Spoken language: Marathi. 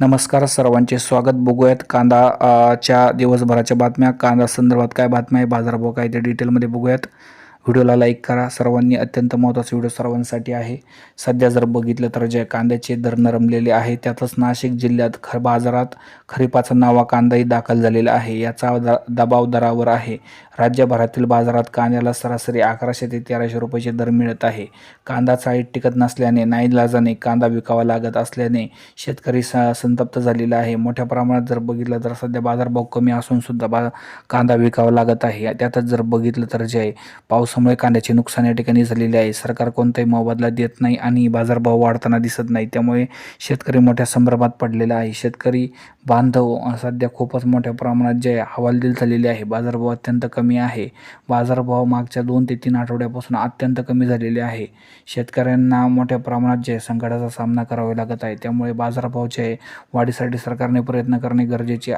नमस्कार सर्वांचे स्वागत. बघूयात कांदा च्या दिवसभराच्या बातम्या. कांदा संदर्भात काय बातम्या आहे बाजारभाव काय ते डिटेलमध्ये बघूयात. व्हिडिओला लाईक करा. सर्वांनी अत्यंत महत्त्वाचा व्हिडिओ सर्वांसाठी आहे. सध्या जर बघितलं तर जे कांद्याचे दर नरमलेले आहे त्यातच नाशिक जिल्ह्यात ख बाजारात खरीपाचा नावा कांदाही दाखल झालेला आहे. याचा द दबाव दरावर आहे. राज्यभरातील बाजारात कांद्याला सरासरी अकराशे ते तेराशे रुपयाचे दर मिळत आहे. कांदा चाळीत टिकत नसल्याने नाईलाजाने कांदा विकावा लागत असल्याने शेतकरी स संतप्त झालेला आहे. मोठ्या प्रमाणात जर बघितलं तर सध्या बाजारभाव कमी असूनसुद्धा बा कांदा विकावा लागत आहे. त्यातच जर बघितलं तर जे पाऊस पावसामुळे कांद्याचे नुकसान या ठिकाणी झालेले आहे. सरकार कोणताही मोबदला देत नाही आणि बाजारभाव वाढताना दिसत नाही. त्यामुळे शेतकरी मोठ्या संभ्रमात पडलेला आहे. शेतकरी बांधव सध्या खूपच मोठ्या प्रमाणात जे हवालदिल झालेले आहे. बाजारभाव अत्यंत कमी आहे. बाजारभाव मागच्या दोन ते तीन आठवड्यापासून अत्यंत कमी झालेले आहे. शेतकऱ्यांना मोठ्या प्रमाणात जे संकटाचा सामना करावा लागत आहे. त्यामुळे बाजारभावच्या वाढीसाठी सरकारने प्रयत्न करणे गरजेचे